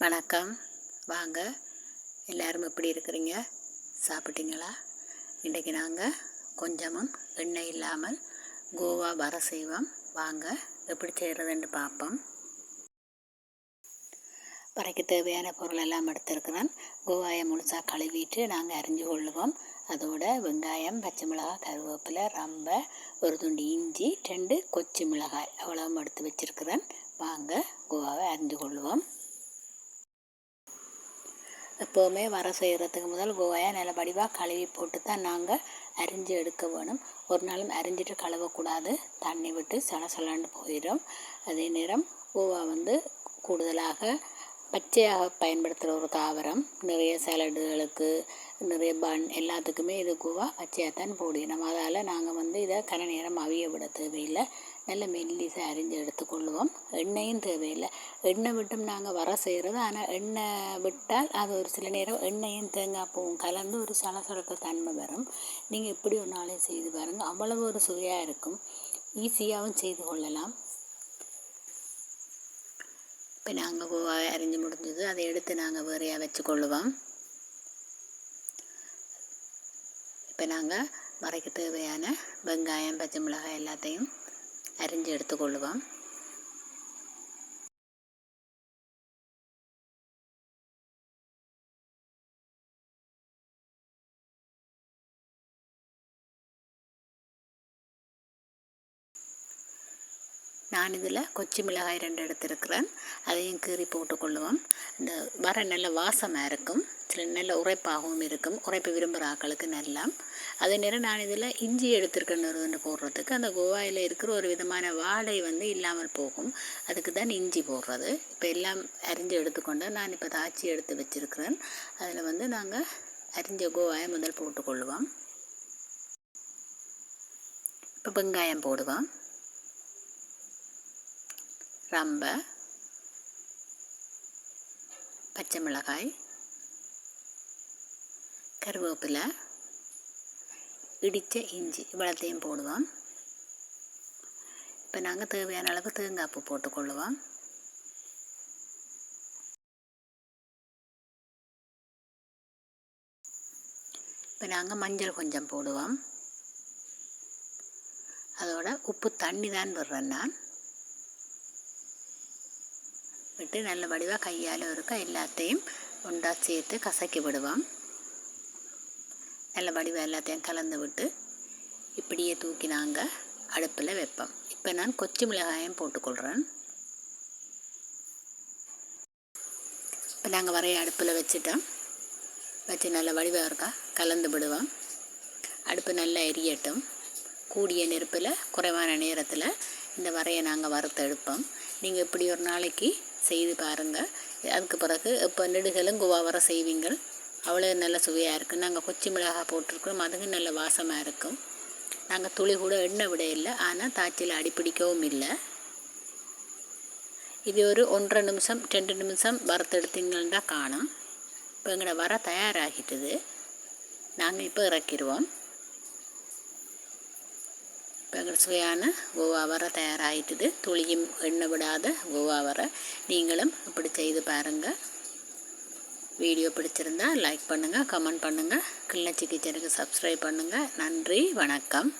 வணக்கம். வாங்க. எல்லாரும் எப்படி இருக்கிறீங்க? சாப்பிட்டீங்களா? இன்றைக்கி நாங்கள் கொஞ்சமும் எண்ணெய் இல்லாமல் கோவா வர செய்வோம். வாங்க எப்படி செய்கிறதுன்னு பார்ப்போம். பறைக்கு தேவையான பொருள் எல்லாம் எடுத்துருக்கிறேன். கோவாயை முழுசாக கழுவிட்டு நாங்கள் அரிஞ்சு கொள்ளுவோம். அதோட வெங்காயம் பச்சை மிளகாய் கருவேப்பிலை ரம்பை ஒரு துண்டு இஞ்சி ரெண்டு கொச்சி மிளகாய் அவ்வளவும் எடுத்து வச்சுருக்கிறேன். வாங்க கோவாவை அரிஞ்சு கொள்ளுவோம். எப்போவுமே வர செய்கிறதுக்கு முதல் கோவையாக நல்ல வடிவாக கழுவி போட்டு தான் நாங்கள் அரிஞ்சு எடுக்க வேணும். ஒரு நாளும் அரிஞ்சிட்டு கழுவக்கூடாது. தண்ணி விட்டு சலசலன்னு போயிடும். அதே நேரம் கோவா வந்து கூடுதலாக பச்சையாக பயன்படுத்துகிற ஒரு தாவரம். நிறைய சாலடுகளுக்கு நிறைய பன் எல்லாத்துக்குமே இது கோவா பச்சையாக தான் போடணும் அதால் நாங்கள் வந்து இதை கரை நேரம் அவிய விட தேவையில்லை. நல்ல மெல்லிசை அரிஞ்சு எடுத்துக்கொள்ளுவோம். எண்ணெயும் தேவையில்லை. எண்ணெய் விட்டும் நாங்கள் வர செய்கிறது ஆனால் எண்ணெய் விட்டால் அது ஒரு சில நேரம் எண்ணெயும் தேங்காய் பூவும் கலந்து ஒரு சலசலப்பு தன்மை வரும். நீங்கள் இப்படி ஒரு நாளையும் செய்து பாருங்கள் அவ்வளவு ஒரு சுவையாக இருக்கும். ஈஸியாகவும் செய்து கொள்ளலாம். இப்போ நாங்கள் அரிஞ்சு முடிஞ்சது. அதை எடுத்து நாங்கள் வேறையாக வச்சுக்கொள்ளுவோம். இப்போ நாங்கள் வரைக்க தேவையான வெங்காயம் பச்சை மிளகாய் எல்லாத்தையும் அரிஞ்சு எடுத்துக்கொள்ளுவோம். நான் இதில் கொச்சி மிளகாய் ரெண்டு எடுத்துருக்கிறேன். அதையும் கீறி போட்டுக்கொள்ளுவோம். இந்த வர நல்ல வாசமாக இருக்கும். சில நல்ல உரைப்பாகவும் இருக்கும். உரைப்பு விரும்புகிற ஆக்களுக்கு நல்லா. அதே நேரம் நான் இதில் இஞ்சி எடுத்துருக்கேன்னு போடுறதுக்கு. அந்த கோவாயில் இருக்கிற ஒரு விதமான வாடை வந்து இல்லாமல் போகும். அதுக்கு தான் இஞ்சி போடுறது. இப்போ எல்லாம் அரிஞ்சு எடுத்துக்கொண்டு நான் இப்போ தாச்சி எடுத்து வச்சுருக்கிறேன். அதில் வந்து நாங்கள் அரிஞ்ச கோவாயை முதல் போட்டுக்கொள்ளுவோம். இப்போ வெங்காயம் போடுவோம். ரம்பை பச்சை மிளகாய் கருவேப்பிலை இடித்த இஞ்சி இவ்வளத்தையும் போடுவோம். இப்போ நாங்கள் தேவையான அளவு தேங்காய் பூ போட்டுக்கொள்ளுவோம். இப்போ நாங்கள் மஞ்சள் கொஞ்சம் போடுவோம். அதோட உப்பு தண்ணி தான் விடுறேன் நான். விட்டு நல்ல வடிவாக கையால் இருக்க எல்லாத்தையும் ஒன்றா சேர்த்து கசக்கி விடுவோம். நல்ல வடிவாக எல்லாத்தையும் கலந்து விட்டு இப்படியே தூக்கி நாங்கள் அடுப்பில் வைப்போம். இப்போ நான் கொச்சி மிளகாயம் போட்டுக்கொள்கிறேன் இப்போ நாங்கள் வரைய அடுப்பில் வச்சுட்டோம் வச்சு நல்ல வடிவாக இருக்கா கலந்து விடுவோம். அடுப்பு நல்லா எரியட்டும். கூடிய நெருப்பில் குறைவான நேரத்தில் இந்த வரையை நாங்கள் வறுத்து எடுப்போம் நீங்கள் இப்படி ஒரு நாளைக்கு செய்து பாருங்கள் அதுக்கு பிறகு இப்போ நெடுகளும் வர செய்வீங்கள். அவ்வளோ நல்ல சுவையாக இருக்குது நாங்கள் கொச்சி மிளகாய் போட்டிருக்கோம் அதுவும் நல்ல வாசமாக இருக்கும். நாங்கள் துளி கூட எண்ணெய் விட இல்லை. ஆனால் தாச்சியில் அடிப்பிடிக்கவும் இல்லை. இது ஒரு ஒன்றரை நிமிஷம் ரெண்டு நிமிஷம் வறுத்தெடுத்தீங்கன்னா காணும். இப்போ எங்களோட வர தயாராகிட்டுது. நாங்கள் இப்போ இறக்கிடுவோம் இப்போ சுவையான கோவாவரை தயாராகிட்டுது துளியும் எண்ணெய் விடாத கோவாவரை நீங்களும் இப்படி செய்து பாருங்கள் வீடியோ பிடிச்சிருந்தா லைக் பண்ணுங்கள் கமெண்ட் பண்ணுங்கள் கிள்ளச்சி கிச்சனுக்கு சப்ஸ்கிரைப் பண்ணுங்கள் நன்றி வணக்கம்